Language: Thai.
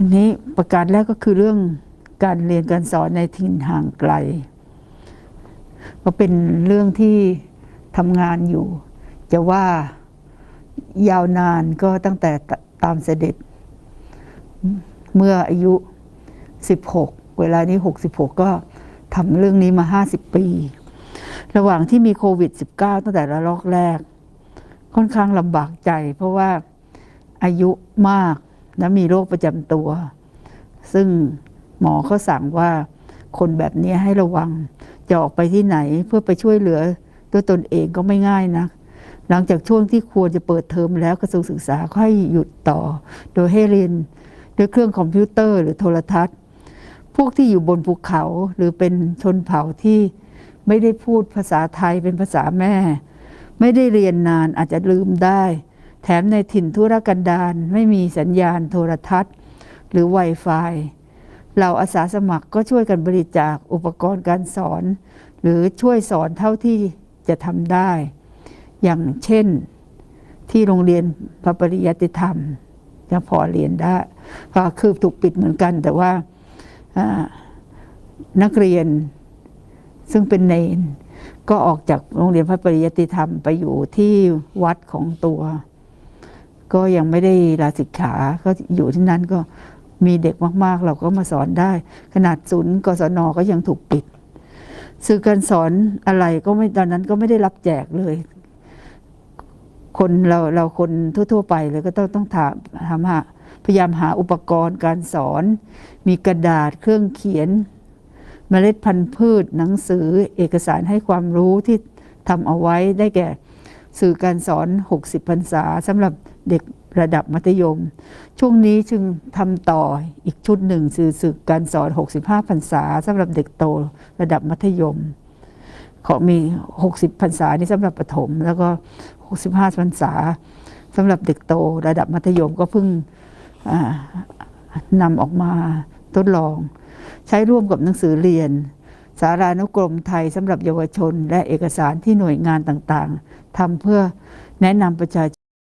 อันนี้ประการแรกก็คือเรื่องการเรียนการสอนในถิ่นห่างไกล ก็เป็นเรื่องที่ทำงานอยู่ จะว่ายาวนานก็ตั้งแต่ตตามเสด็จ เมื่ออายุ 16 เวลานี้ 66 ก็ทำเรื่องนี้มา 50 ปี ระหว่างที่มีโควิด -19 ตั้งแต่ระลอกแรก ค่อนข้างลำบากใจ เพราะว่าอายุมาก และมีโรคประจำตัว ซึ่งหมอเขาสั่งว่าคนแบบนี้ให้ระวัง จะออกไปที่ไหนเพื่อไปช่วยเหลือตัวตนเองก็ไม่ง่ายนะหลังจากช่วงที่ควรจะเปิดเทอมแล้วกระทรวงศึกษาก็ให้หยุดต่อ โดยให้เรียนด้วยเครื่องคอมพิวเตอร์หรือโทรทัศน์ พวกที่อยู่บนภูเขาหรือเป็นชนเผ่าที่ไม่ได้พูดภาษาไทยเป็นภาษาแม่ ไม่ได้เรียนนานอาจจะลืมได้ ถมในถิ่นทุรกันดารไม่มีสัญญาณโทรทัศน์ หรือ Wi-Fi เราอาสาสมัครก็ช่วยกันบริจาคอุปกรณ์การสอน หรือช่วยสอนเท่าที่จะทำได้ อย่างเช่นที่โรงเรียนพระปริยัติธรรมยังพอเรียนได้ก็คือถูกปิดเหมือนกัน แต่ว่านักเรียนซึ่งเป็นเนนก็ออกจากโรงเรียนพระปริยติธรรมไปอยู่ที่วัดของตัว ก็ยังไม่ได้ลาศิกขา ก็อยู่ที่นั้นก็มีเด็กมาก ๆ เราก็มาสอนได้ ขนาดศูนย์กศนก็ยังถูกปิด สื่อการสอนอะไรก็ไม่ตอนนั้นก็ไม่ได้รับแจกเลย คนเราเราคนทั่ว ๆ ไปเลยก็ต้องต้องถามทำหาพยายามหาอุปกรณ์การสอน มีกระดาษเครื่องเขียนเมล็ดพันธุ์พืช หนังสือเอกสารให้ความรู้ที่ทำเอาไว้ได้แก่ สื่อการสอน 60พรรษาสำหรับ เด็กระดับมัธยม ช่วงนี้จึงทำต่ออีกชุดหนึ่งสื่อสื่อการสอน 65พรรษาสำหรับเด็กโตระดับมัธยม ขอมี 60พรรษานี่สำหรับประถม แล้วก็ 65พรรษาสำหรับเด็กโตระดับมัธยมก็เพิ่งอ่านำออกมาทดลอง ใช้ร่วมกับหนังสือเรียน สารานุกรมไทยสำหรับเยาวชน และเอกสารที่หน่วยงานต่างๆทำเพื่อแนะนำประชาชน